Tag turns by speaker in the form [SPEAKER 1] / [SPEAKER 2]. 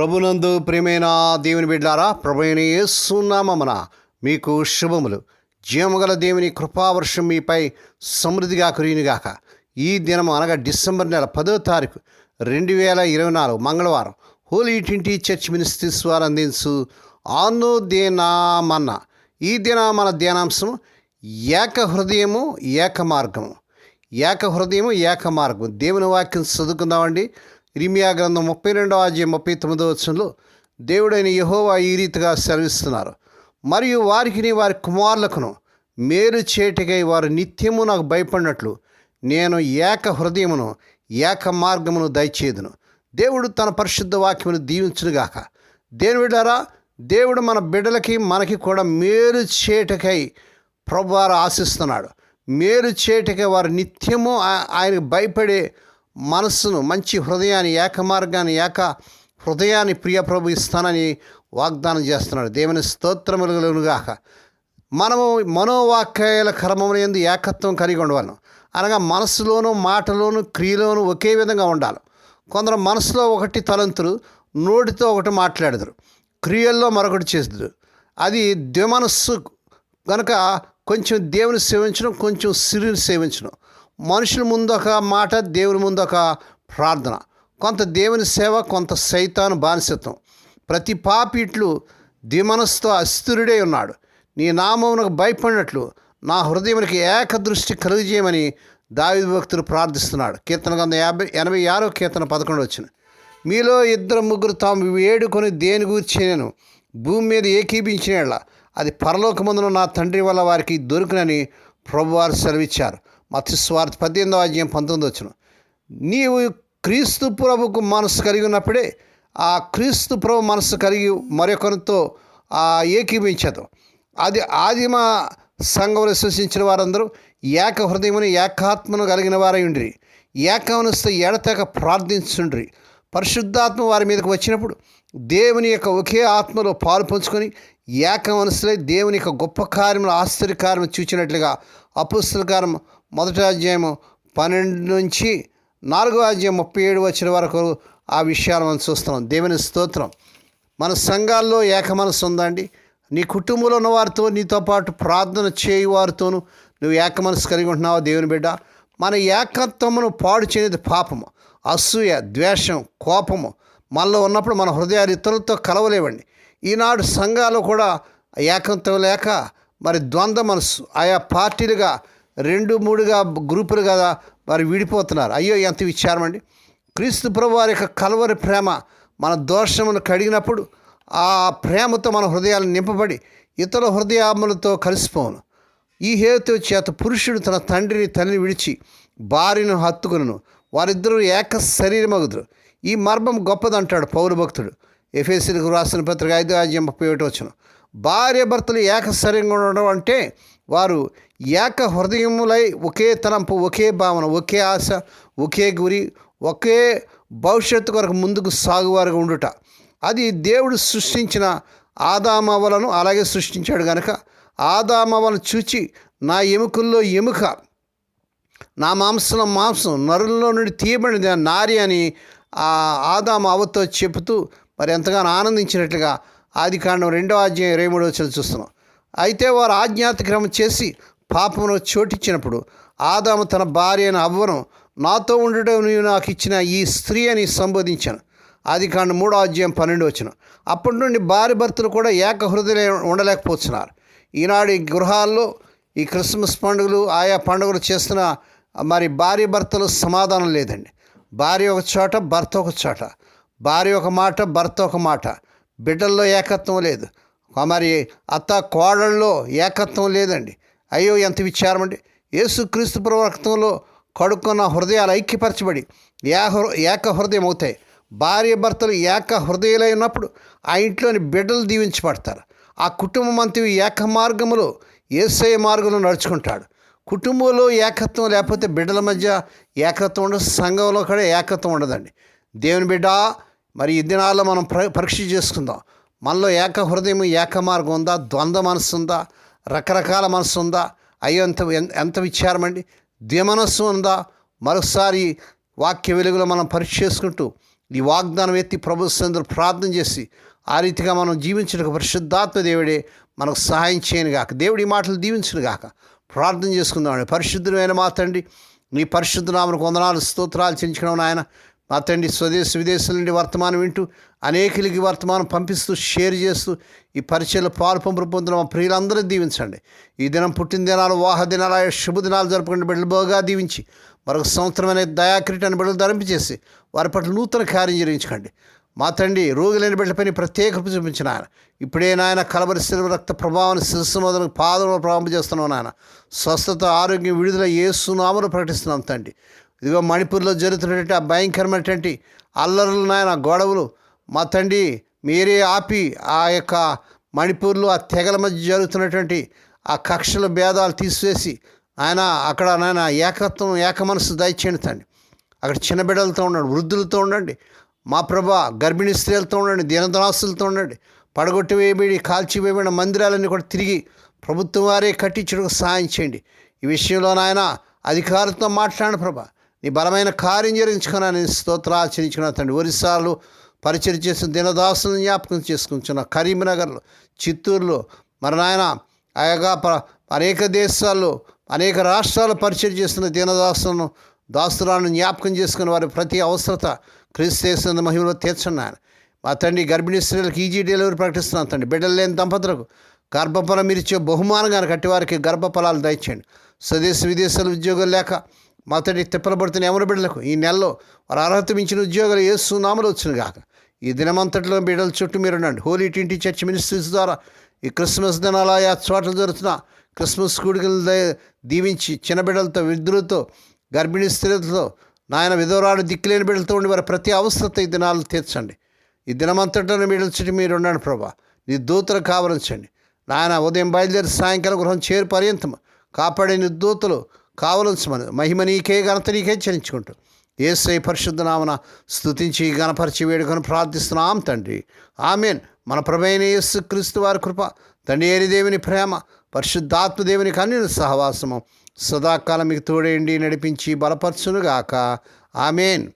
[SPEAKER 1] ప్రభునందు ప్రియమైన దేవుని బిడ్డారా ప్రభుని యేసునామమున మీకు శుభములు. జీవగల దేవుని కృపావర్షం మీపై సమృద్ధిగా కురియునిగాక. ఈ దినం అనగా డిసెంబర్ నెల పదో తారీఖు రెండు వేల ఇరవై నాలుగు మంగళవారం హోలీ ట్వంటీ చర్చ్ మినిస్ట్రీస్ వారు అందించు ఆను దేనామన్న ఈ దిన మన ధ్యానాంశం ఏక హృదయము ఏక మార్గము. ఏక హృదయము ఏక మార్గం దేవుని వాక్యం చదువుకుందామండి. ఇరిమియా గ్రంథం ముప్పై రెండవ అధ్యాయం ముప్పై తొమ్మిదో వచ్చంలో దేవుడైన యహోవా ఈ రీతిగా సెలవిస్తున్నారు. మరియు వారికిని వారి కుమారులకును మేలు చేటికై వారు నిత్యము నాకు భయపడినట్లు నేను ఏక హృదయమును ఏక మార్గమును దయచేదును దేవుడు తన పరిశుద్ధ వాక్యమును దీవించునుగాక దేని బిడ్డారా దేవుడు మన బిడ్డలకి మనకి కూడా మేలు చేటకై ప్రభువారు ఆశిస్తున్నాడు. మేలు చేటకై వారు నిత్యము ఆయనకు భయపడే మనస్సును మంచి హృదయాన్ని ఏక మార్గాన్ని ఏక హృదయాన్ని ప్రియ ప్రభు ఇస్తానని వాగ్దానం చేస్తున్నాడు. దేవుని స్తోత్రములుగాక మనము మనోవాక్యాల కర్మముల ఎందు ఏకత్వం కలిగి ఉండవలను. అనగా మనసులోను మాటలోను క్రియలోను ఒకే విధంగా ఉండాలి. కొందరు మనసులో ఒకటి తలంతులు నోటితో ఒకటి మాట్లాడదురు. క్రియల్లో మరొకటి చేస్తారు అది ద్విమనస్సు కనుక కొంచెం దేవుని సేవించడం కొంచెం సిరిని సేవించడం. మనుషుల ముందు ఒక మాట దేవుని ముందు ఒక ప్రార్థన. కొంత దేవుని సేవ కొంత సైతాను బానిసత్వం. ప్రతి పాపిట్లు దిమనస్తో అస్థిరుడే ఉన్నాడు. నీ నామమునకు భయపడినట్లు నా హృదయమునికి ఏక దృష్టి కలుగజేయమని దావి భక్తులు ప్రార్థిస్తున్నాడు. కీర్తన గ్రంథం యాభై ఎనభై ఆరో కీర్తన పదకొండు వచ్చిన మీలో ఇద్దరు ముగ్గురు తాము వేడుకొని దేని గురించి నేను భూమి మీద ఏకీపించిన అది పరలోకమందున నా తండ్రి వల్ల వారికి దొరుకునని ప్రభువారు సెలవిచ్చారు. మత్స్వార్థ పద్దెనిమిదో అధ్యాయం పంతొమ్మిది వచ్చిన నీవు క్రీస్తు ప్రభుకు మనసు కలిగి ఉన్నప్పుడే ఆ క్రీస్తు ప్రభు మనసు కలిగి మరొకరితో ఆ ఏకీభించదు అది ఆదిమ సంఘంలో సూచించిన వారందరూ ఏక హృదయమును ఏకాత్మను కలిగిన వారై ఉండ్రి. ఏకమనస్తో ఎడతెగ ప్రార్థించుండ్రి. పరిశుద్ధాత్మ వారి మీదకి వచ్చినప్పుడు దేవుని యొక్క ఒకే ఆత్మలో పాలు పంచుకొని ఏక మనసులై దేవుని యొక్క గొప్ప కార్యములు ఆశ్చర్యకార్యము చూచినట్లుగా అపుస్తల కార్యం మొదటి అధ్యాయం పన్నెండు నుంచి నాలుగో అధ్యాయం ముప్పై ఏడు వచ్చిన వరకు ఆ విషయాలు మనం చూస్తున్నాం. దేవుని స్తోత్రం. మన సంఘాల్లో ఏకమనసు ఉందండి. నీ కుటుంబంలో ఉన్న వారితో నీతో పాటు ప్రార్థన చేయు వారితోనూ నువ్వు ఏకమనసు కలిగి ఉంటున్నావా దేవుని బిడ్డ? మన ఏకత్వమును పాడు చేయనిది పాపము. అసూయ ద్వేషం కోపము మనలో ఉన్నప్పుడు మన హృదయాలు ఇతరులతో కలవలేవండి. ఈనాడు సంఘాలు కూడా ఏకత్వం లేక మరి ద్వంద్వ మనసు ఆయా పార్టీలుగా రెండు మూడుగా గ్రూపులు కదా వారు విడిపోతున్నారు. అయ్యో ఎంత విచారం అండి. క్రీస్తు ప్రభు వారి యొక్క కలవరి ప్రేమ మన దోషమును కడిగినప్పుడు ఆ ప్రేమతో మన హృదయాలు నింపబడి ఇతర హృదయాములతో కలిసిపోను ఈ హేతు చేత పురుషుడు తన తండ్రిని తల్లిని విడిచి భార్యను హత్తుకును వారిద్దరూ ఏక శరీరమగుదురు. ఈ మర్మం గొప్పదంటాడు పౌరు భక్తుడు. ఎఫ్ఎస్సీలకు రాసిన పత్రిక ఐదు అధ్యాయం ముప్పై ఒకటి వచ్చిన భార్య భర్తలు ఏక శరీరంగా ఉండడం అంటే వారు ఏక హృదయములై ఒకే తలంపు ఒకే భావన ఒకే ఆశ ఒకే గురి ఒకే భవిష్యత్తు కొరకు ముందుకు సాగువారుగా ఉండుట. అది దేవుడు సృష్టించిన ఆదామవలను అలాగే సృష్టించాడు కనుక ఆదామవలను చూచి నా ఎముకల్లో ఎముక నా మాంసంలో మాంసం నరుల్లో నుండి తీయబడింది నారి అని ఆ ఆదామ అవతో చెబుతూ మరి ఎంతగానో ఆనందించినట్లుగా ఆది కాండం రెండో అధ్యాయం ఇరవై మూడో చూస్తున్నాం. అయితే వారు ఆజ్ఞాతక్రమం చేసి పాపమును చోటిచ్చినప్పుడు ఆదాము తన భార్య అయిన అవ్వను నాతో ఉండడం నీవు నాకు ఇచ్చిన ఈ స్త్రీ అని సంబోధించాను. అది కాండం మూడో అధ్యాయం పన్నెండు వచ్చిన అప్పటి నుండి భార్య భర్తలు కూడా ఏక హృదయ ఉండలేకపోతున్నారు. ఈనాడు ఈ గృహాల్లో ఈ క్రిస్మస్ పండుగలు ఆయా పండుగలు చేస్తున్న మరి భార్య భర్తలు సమాధానం లేదండి. భార్య ఒక చోట భర్త ఒక చోట. భార్య ఒక మాట భర్త ఒక మాట. బిడ్డల్లో ఏకత్వం లేదు. మరి అత్త కోడళ్ళలో ఏకత్వం లేదండి. అయ్యో ఎంత విచారం అండి. యేసుక్రీస్తు ప్రవర్తనలో కడుక్కున్న హృదయాలు ఐక్యపరచబడి ఏక ఏక హృదయం అవుతాయి. భార్య భర్తలు ఏక హృదయాలై ఉన్నప్పుడు ఆ ఇంట్లోని బిడ్డలు దీవించబడతారు. ఆ కుటుంబం అంతవి ఏక మార్గములో ఏసఐ మార్గంలో నడుచుకుంటాడు. కుటుంబంలో ఏకత్వం లేకపోతే బిడ్డల మధ్య ఏకత్వం ఉండదు సంఘంలో కూడా ఏకత్వం ఉండదండి. దేవుని బిడ్డ మరి ఈ దినాల్లో మనం ప్ర పరీక్ష చేసుకుందాం. మనలో ఏక హృదయం ఏక మార్గం ఉందా? ద్వంద్వ మనస్సు ఉందా? రకరకాల మనసు ఉందా? అయ్యో ఎంత ఎంత విచారం అండి. ద్విమనస్సు ఉందా? మరొకసారి వాక్య వెలుగులో మనం పరీక్ష చేసుకుంటూ ఈ వాగ్దానం ఎత్తి ప్రభు సందులు ప్రార్థన చేసి ఆ రీతిగా మనం జీవించడానికి పరిశుద్ధాత్మ దేవుడే మనకు సహాయం చేయను గాక దేవుడి మాటలు దీవించను గాక ప్రార్థన చేసుకుందామండి. పరిశుద్ధమైన మా నీ పరిశుద్ధ నామకు వందనాలు స్తోత్రాలు చెంచుకున్నాం ఆయన మా తండ్రి స్వదేశ విదేశాల నుండి వర్తమానం వింటూ అనేకులకి వర్తమానం పంపిస్తూ షేర్ చేస్తూ ఈ పరిచయలు పాలు పంపులు పొందిన మా ప్రియులందరూ దీవించండి. ఈ దినం పుట్టిన దినాలు వాహ దినాలు శుభదినాలు జరుపుకునే బిడ్డలు బాగా దీవించి మరొక సంవత్సరమైన దయాక్రీటాన్ని బిడ్డలు ధరింపచేసి వారి పట్ల నూతన కార్యం జరిగించకండి. మా తండ్రి రోగులైన బిడ్డపైన ప్రత్యేక చూపించిన ఆయన. ఇప్పుడే నాయన కలబరి శిల్వ రక్త ప్రభావాన్ని శిరస్సు మొదలు పాదములు ప్రారంభ చేస్తున్నాం నాయన. స్వస్థత ఆరోగ్యం విడుదల ఏ సునామను ప్రకటిస్తున్నాం తండ్రి. ఇదిగో మణిపూర్లో జరుగుతున్నటువంటి ఆ భయంకరమైనటువంటి అల్లర్లు నాయన గొడవలు. మా తండ్రి మీరే ఆపి ఆ యొక్క మణిపూర్లో ఆ తెగల మధ్య జరుగుతున్నటువంటి ఆ కక్షల భేదాలు తీసివేసి ఆయన అక్కడ నాయన ఏకత్వం ఏక మనసు దయచేయండి తండ్రి. అక్కడ చిన్న బిడ్డలతో ఉండండి వృద్ధులతో ఉండండి. మా ప్రభా గర్భిణీ స్త్రీలతో ఉండండి దీనదనాస్తులతో ఉండండి. పడగొట్టి వేయబడి కాల్చి వేయబడిన మందిరాలన్నీ కూడా తిరిగి ప్రభుత్వం వారే కట్టించడానికి సహాయం చేయండి. ఈ విషయంలో నాయన అధికారులతో మాట్లాడండి ప్రభా. నీ బలమైన కార్యం జరిగించుకున్నా నేను స్తోత్రాలు తండ్రి. ఒరిస్సాలో పరిచయం చేసిన దినదాసులను జ్ఞాపకం చేసుకుంటున్నా కరీంనగర్లో చిత్తూరులో మరి నాయన ఆయగా ప- అనేక దేశాల్లో అనేక రాష్ట్రాలు పరిచయం చేస్తున్న దీనదాసులను దాసురాలను జ్ఞాపకం చేసుకున్న వారి ప్రతి అవసరత క్రీస్తున్న మహిమలో తీర్చండి ఆయన మా తండ్రి గర్భిణీ స్త్రీలకు ఈజీ డెలివరీ ప్రకటిస్తున్నాను తండ్రి. బిడ్డలు లేని దంపతులకు గర్భఫలం మీరు ఇచ్చే బహుమానంగా కట్టివారికి గర్భఫలాలు దయచేయండి. స్వదేశ విదేశాల ఉద్యోగాలు లేక మొదటి తిప్పలబడుతున్న ఎవరి బిడ్డలకు ఈ నెలలో వారు అర్హత మించిన ఉద్యోగాలు ఏ సునామలు వచ్చిన గాక. ఈ దినమంతటిలో బిడ్డల చుట్టూ మీరు ఉండండి హోలీ టింటి చర్చ్ మినిస్ట్రీస్ ద్వారా ఈ క్రిస్మస్ దినాల ఆయా చోట్ల జరుగుతున్న క్రిస్మస్ కూడికలు దీవించి చిన్న బిడ్డలతో వృద్ధులతో గర్భిణీ స్త్రీలతో నాయన విధవరాడు దిక్కులేని బిడ్డలతో ఉండి వారి ప్రతి అవసరత ఈ దినాలు తీర్చండి. ఈ దినమంతటా బిడ్డల చుట్టూ మీరు ఉండండి ప్రభా. నీ దూతలు కావలించండి నాయన ఉదయం బయలుదేరి సాయంకాలం గృహం చేరు పర్యంతం కాపాడే నీ దూతలు కావలసిన మహిమ నీకే ఘనత నీకే చరించుకుంటూ ఏసై పరిశుద్ధ నామన గణపరిచి వేడుకొని ప్రార్థిస్తున్నాం తండ్రి. ఆమెన్. మన ప్రభైన యేసు క్రీస్తు వారి కృప తండ్రి ఏరి దేవుని ప్రేమ పరిశుద్ధాత్మ దేవుని కన్నుల సహవాసము సదాకాలం మీకు తోడేండి నడిపించి బలపరచునుగాక. ఆమెన్.